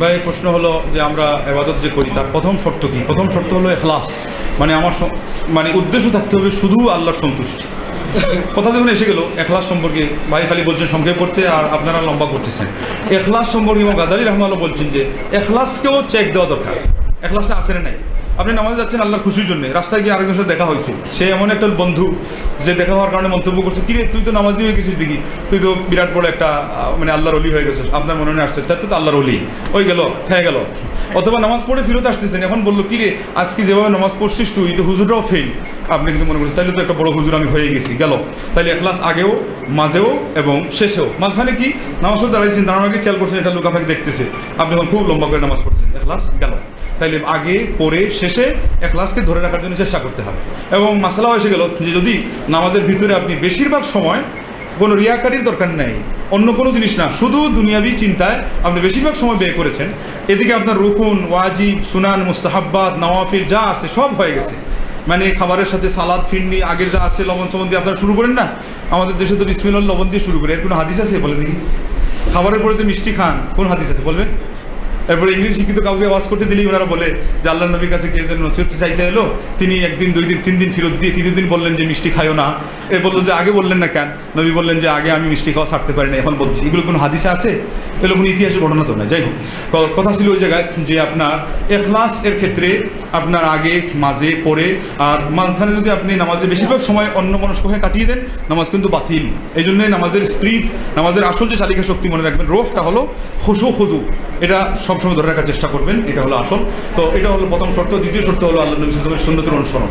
ভাই, প্রশ্ন হলো যে আমরা এবাদত যে করি, তার প্রথম শর্ত কি? প্রথম শর্ত হলো এখলাস। মানে আমার মানে উদ্দেশ্য থাকতে হবে শুধু আল্লাহর সন্তুষ্টি। কথা যখন এসে গেল, এখলাস সম্পর্কে ভাই খালি বলছেন সংক্ষেপ করতে আর আপনারা লম্বা করতেছেন। এখলাস সম্পর্কে এবং গাজালি রহমাল্লাহ বলছেন যে, এখলাসকেও চেক দেওয়া দরকার। এখলাসটা আসে নাই। আপনি নামাজে যাচ্ছেন আল্লাহর খুশির জন্য। রাস্তায় গিয়ে আরেকজনের সাথে দেখা হয়েছে। সে এমন একটা বন্ধু যে দেখা হওয়ার কারণে মন্তব্য করছে, কিরে, তুই তো নামাজি হয়ে গেছিস দেখি। তুই তো বিরাট বড় একটা মানে আল্লাহর অলি হয়ে গেছিস। আপনার মনে আসছে তাই তো আল্লাহর অলি। ওই গেল, হয়ে গেল। অথবা নামাজ পড়ে ফিরত আসতেছেন, এখন বলল, কিরে, আজকে যেভাবে নামাজ পড়ছিস তুই, তো হুজুররাও ফেল আপনি কিন্তু মনে করছেন, তাইলে তো একটা বড় হুজুর আমি হয়ে গেছি, গেল। তাইলে এখলাস আগেও, মাঝেও এবং শেষেও। মাঝখানে কি? নামাজ পড়ে দাঁড়াইছেন, দাঁড়ানোর আগে খেয়াল করছেন, এটা লোক আপনাকে দেখতেছে। আপনি এখন খুব লম্বা করে নামাজ পড়ছেন এখলাস গেল। তাইলে আগে, পরে, শেষে এখলাসকে ধরে রাখার জন্য চেষ্টা করতে হবে। এবং মাসালা এসে গেল যে যদি নামাজের ভিতরে আপনি বেশিরভাগ সময় কোনো রিয়াকারির দরকার নেই, অন্য কোনো জিনিস না, শুধু দুনিয়াবি চিন্তায় আপনি বেশিরভাগ সময় ব্যয় করেছেন, এদিকে আপনার রুকুন, ওয়াজিব, সুনান মুস্তাহাব্বাদ নওয়াফিল যা আছে সব হয়ে গেছে। মানে খাবারের সাথে সালাদ, ফিরনি, আগের যা আছে, লবণ চবন দিয়ে আপনারা শুরু করেন না? আমাদের দেশে তো বিসমিল লবণ দিয়ে শুরু করে, এর কোনো হাদিস আছে? বলে দেখি। খাবারের পরে যে মিষ্টি খান, কোন হাদিস আছে? বলবেন? এরপরে ইংলিশ শিক্ষিত কাউকে আওয়াজ করতে দিলেই ওনারা বলে যে আল্লাহ নবীর কাছে কে যেন নসিহত চাইতে এলো। তিনি একদিন, দুই দিন, তিন দিন ফেরত দিয়ে তৃতীয় দিন বললেন যে, মিষ্টি খাইও না। এ বলল যে, আগে বললেন না কেন? নবী বললেন যে, আগে আমি মিষ্টি খাওয়া ছাড়তে পারি না। এখন বলছি, এগুলো কোনো হাদিসে আছে? এগুলো কোনো ইতিহাসের ঘটনা তো না যাই হোক কথা ছিল ওই জায়গায় যে আপনার এখলাস এর ক্ষেত্রে আপনার আগে, মাঝে, পরে, আর মাঝখানে যদি আপনি নামাজে বেশিরভাগ সময় অন্য মনস্ক হয়ে কাটিয়ে দেন, নামাজ কিন্তু বাতিল। এই জন্যই নামাজের স্পিড, নামাজের আসল যে চালিকা শক্তি মনে রাখবেন, রোহটা হলো খুশু খুদু এটা সবসময় ধরে রাখার চেষ্টা করবেন, এটা হলো আসল। তো এটা হলো প্রথম শর্ত। দ্বিতীয় শর্ত হলো আল্লাহ নবী সুন্নতের অনুসরণ।